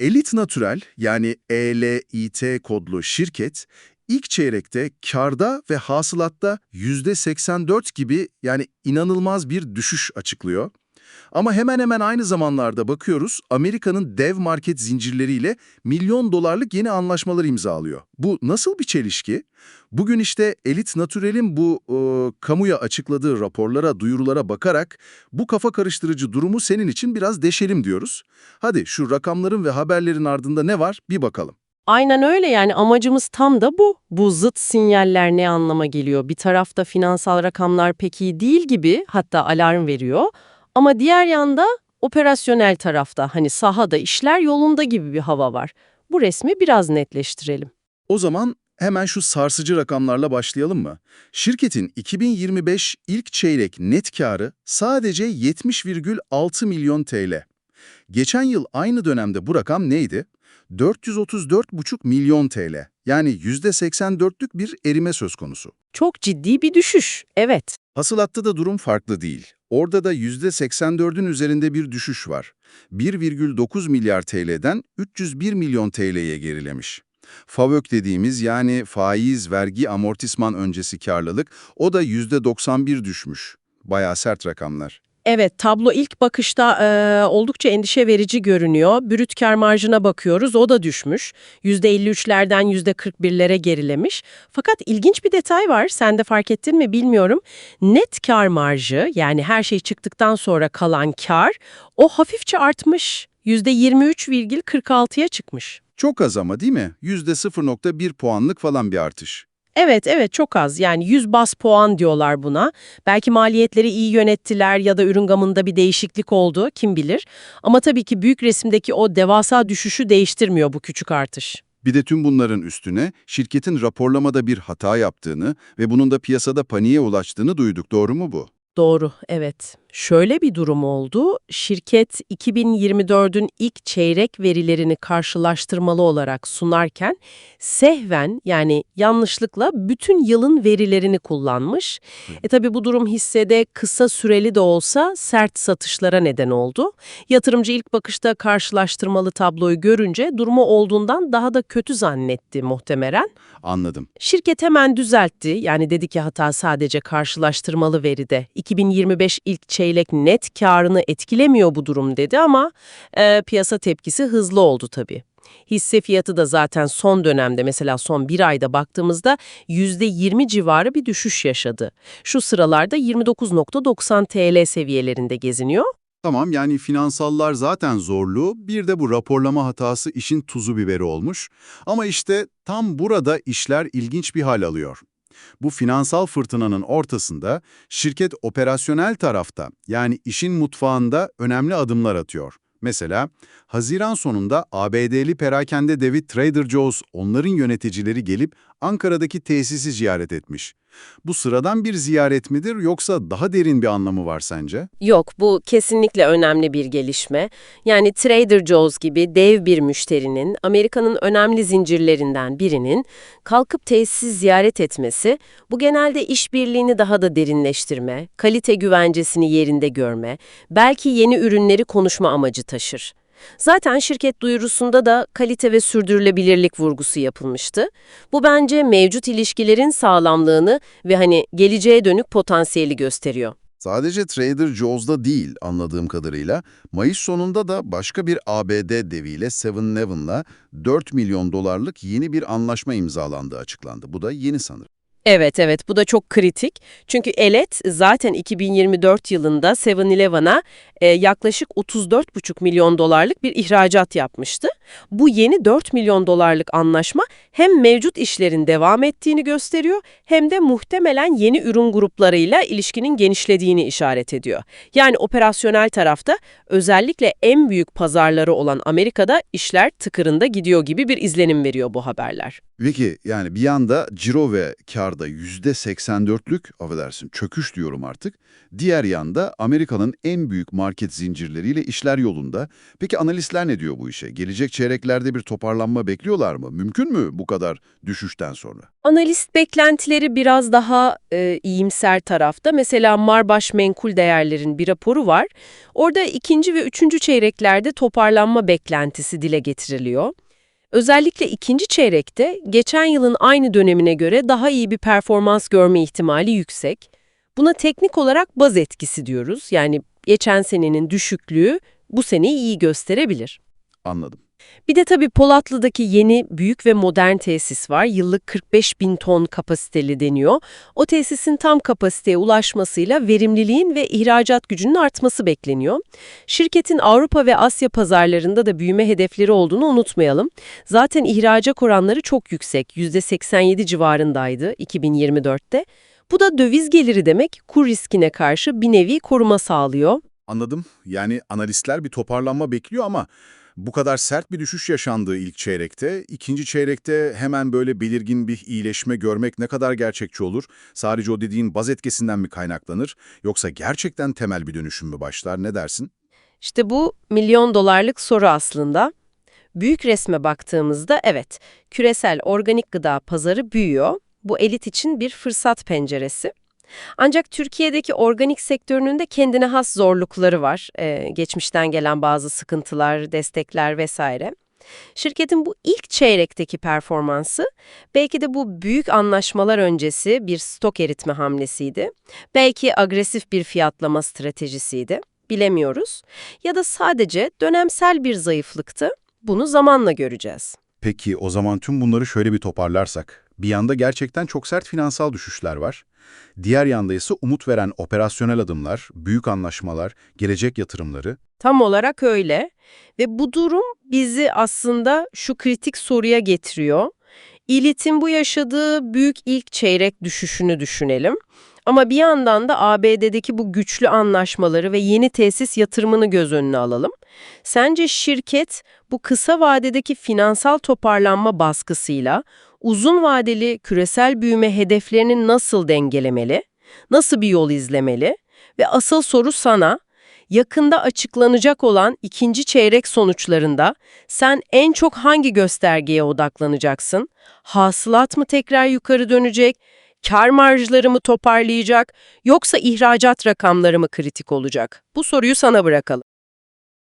Elit Natural yani ELIT kodlu şirket ilk çeyrekte karda ve hasılatta %84 gibi yani inanılmaz bir düşüş açıklıyor. Ama hemen hemen aynı zamanlarda bakıyoruz Amerika'nın dev market zincirleriyle milyon dolarlık yeni anlaşmalar imzalıyor. Bu nasıl bir çelişki? Bugün işte Elit Natural'in bu e, kamuya açıkladığı raporlara, duyurulara bakarak bu kafa karıştırıcı durumu senin için biraz deşelim diyoruz. Hadi şu rakamların ve haberlerin ardında ne var bir bakalım. Aynen öyle yani amacımız tam da bu. Bu zıt sinyaller ne anlama geliyor? Bir tarafta finansal rakamlar pek iyi değil gibi hatta alarm veriyor. Ama diğer yanda operasyonel tarafta hani sahada işler yolunda gibi bir hava var. Bu resmi biraz netleştirelim. O zaman hemen şu sarsıcı rakamlarla başlayalım mı? Şirketin 2025 ilk çeyrek net karı sadece 70,6 milyon TL. Geçen yıl aynı dönemde bu rakam neydi? 434,5 milyon TL. Yani %84'lük bir erime söz konusu. Çok ciddi bir düşüş, evet. Hasılatta da durum farklı değil. Orada da %84'ün üzerinde bir düşüş var. 1,9 milyar TL'den 301 milyon TL'ye gerilemiş. FAVÖK dediğimiz yani faiz, vergi, amortisman öncesi karlılık o da %91 düşmüş. Bayağı sert rakamlar. Evet, tablo ilk bakışta eee, oldukça endişe verici görünüyor. Brüt kar marjına bakıyoruz, o da düşmüş. %53'lerden %41'lere gerilemiş. Fakat ilginç bir detay var, sen de fark ettin mi bilmiyorum. Net kar marjı, yani her şey çıktıktan sonra kalan kar, o hafifçe artmış. %23,46'ya çıkmış. Çok az ama değil mi? %0.1 puanlık falan bir artış. Evet, evet çok az. Yani 100 bas puan diyorlar buna. Belki maliyetleri iyi yönettiler ya da ürün gamında bir değişiklik oldu, kim bilir. Ama tabii ki büyük resimdeki o devasa düşüşü değiştirmiyor bu küçük artış. Bir de tüm bunların üstüne şirketin raporlamada bir hata yaptığını ve bunun da piyasada paniğe ulaştığını duyduk. Doğru mu bu? Doğru, evet. Şöyle bir durum oldu. Şirket 2024'ün ilk çeyrek verilerini karşılaştırmalı olarak sunarken sehven yani yanlışlıkla bütün yılın verilerini kullanmış. E tabi bu durum hissede kısa süreli de olsa sert satışlara neden oldu. Yatırımcı ilk bakışta karşılaştırmalı tabloyu görünce durumu olduğundan daha da kötü zannetti muhtemelen. Anladım. Şirket hemen düzeltti. Yani dedi ki hata sadece karşılaştırmalı veride. 2025 ilk çeyrek net karını etkilemiyor bu durum dedi ama e, piyasa tepkisi hızlı oldu tabii. Hisse fiyatı da zaten son dönemde mesela son bir ayda baktığımızda %20 civarı bir düşüş yaşadı. Şu sıralarda 29.90 TL seviyelerinde geziniyor. Tamam yani finansallar zaten zorlu, bir de bu raporlama hatası işin tuzu biberi olmuş. Ama işte tam burada işler ilginç bir hal alıyor. Bu finansal fırtınanın ortasında şirket operasyonel tarafta yani işin mutfağında önemli adımlar atıyor. Mesela Haziran sonunda ABD'li perakende devi Trader Joe's onların yöneticileri gelip Ankara'daki tesisi ziyaret etmiş. Bu sıradan bir ziyaret midir yoksa daha derin bir anlamı var sence? Yok, bu kesinlikle önemli bir gelişme. Yani Trader Joe's gibi dev bir müşterinin, Amerika'nın önemli zincirlerinden birinin kalkıp tesisi ziyaret etmesi, bu genelde işbirliğini daha da derinleştirme, kalite güvencesini yerinde görme, belki yeni ürünleri konuşma amacı taşır. Zaten şirket duyurusunda da kalite ve sürdürülebilirlik vurgusu yapılmıştı. Bu bence mevcut ilişkilerin sağlamlığını ve hani geleceğe dönük potansiyeli gösteriyor. Sadece Trader Joe's'da değil anladığım kadarıyla, Mayıs sonunda da başka bir ABD deviyle 7-Eleven'la 4 milyon dolarlık yeni bir anlaşma imzalandığı açıklandı. Bu da yeni sanırım. Evet evet bu da çok kritik. Çünkü Elet zaten 2024 yılında 7-Eleven'a e, yaklaşık 34,5 milyon dolarlık bir ihracat yapmıştı. Bu yeni 4 milyon dolarlık anlaşma hem mevcut işlerin devam ettiğini gösteriyor hem de muhtemelen yeni ürün gruplarıyla ilişkinin genişlediğini işaret ediyor. Yani operasyonel tarafta özellikle en büyük pazarları olan Amerika'da işler tıkırında gidiyor gibi bir izlenim veriyor bu haberler. Peki yani bir yanda ciro ve kar yanda %84'lük, affedersin çöküş diyorum artık. Diğer yanda Amerika'nın en büyük market zincirleriyle işler yolunda. Peki analistler ne diyor bu işe? Gelecek çeyreklerde bir toparlanma bekliyorlar mı? Mümkün mü bu kadar düşüşten sonra? Analist beklentileri biraz daha e, iyimser tarafta. Mesela Marbaş Menkul Değerler'in bir raporu var. Orada ikinci ve üçüncü çeyreklerde toparlanma beklentisi dile getiriliyor. Özellikle ikinci çeyrekte geçen yılın aynı dönemine göre daha iyi bir performans görme ihtimali yüksek. Buna teknik olarak baz etkisi diyoruz. Yani geçen senenin düşüklüğü bu seneyi iyi gösterebilir. Anladım. Bir de tabii Polatlı'daki yeni büyük ve modern tesis var. Yıllık 45 bin ton kapasiteli deniyor. O tesisin tam kapasiteye ulaşmasıyla verimliliğin ve ihracat gücünün artması bekleniyor. Şirketin Avrupa ve Asya pazarlarında da büyüme hedefleri olduğunu unutmayalım. Zaten ihracat oranları çok yüksek. %87 civarındaydı 2024'te. Bu da döviz geliri demek, kur riskine karşı bir nevi koruma sağlıyor. Anladım. Yani analistler bir toparlanma bekliyor ama bu kadar sert bir düşüş yaşandığı ilk çeyrekte, ikinci çeyrekte hemen böyle belirgin bir iyileşme görmek ne kadar gerçekçi olur? Sadece o dediğin baz etkisinden mi kaynaklanır? Yoksa gerçekten temel bir dönüşüm mü başlar? Ne dersin? İşte bu milyon dolarlık soru aslında. Büyük resme baktığımızda evet, küresel organik gıda pazarı büyüyor. Bu elit için bir fırsat penceresi. Ancak Türkiye'deki organik sektörünün de kendine has zorlukları var. Ee, geçmişten gelen bazı sıkıntılar, destekler vesaire. Şirketin bu ilk çeyrekteki performansı belki de bu büyük anlaşmalar öncesi bir stok eritme hamlesiydi. Belki agresif bir fiyatlama stratejisiydi. Bilemiyoruz. Ya da sadece dönemsel bir zayıflıktı. Bunu zamanla göreceğiz. Peki o zaman tüm bunları şöyle bir toparlarsak. Bir yanda gerçekten çok sert finansal düşüşler var. Diğer yanda ise umut veren operasyonel adımlar, büyük anlaşmalar, gelecek yatırımları. Tam olarak öyle ve bu durum bizi aslında şu kritik soruya getiriyor. İLİT'in bu yaşadığı büyük ilk çeyrek düşüşünü düşünelim. Ama bir yandan da ABD'deki bu güçlü anlaşmaları ve yeni tesis yatırımını göz önüne alalım. Sence şirket bu kısa vadedeki finansal toparlanma baskısıyla uzun vadeli küresel büyüme hedeflerini nasıl dengelemeli? Nasıl bir yol izlemeli? Ve asıl soru sana, yakında açıklanacak olan ikinci çeyrek sonuçlarında sen en çok hangi göstergeye odaklanacaksın? Hasılat mı tekrar yukarı dönecek? Kar marjları mı toparlayacak? Yoksa ihracat rakamları mı kritik olacak? Bu soruyu sana bırakalım.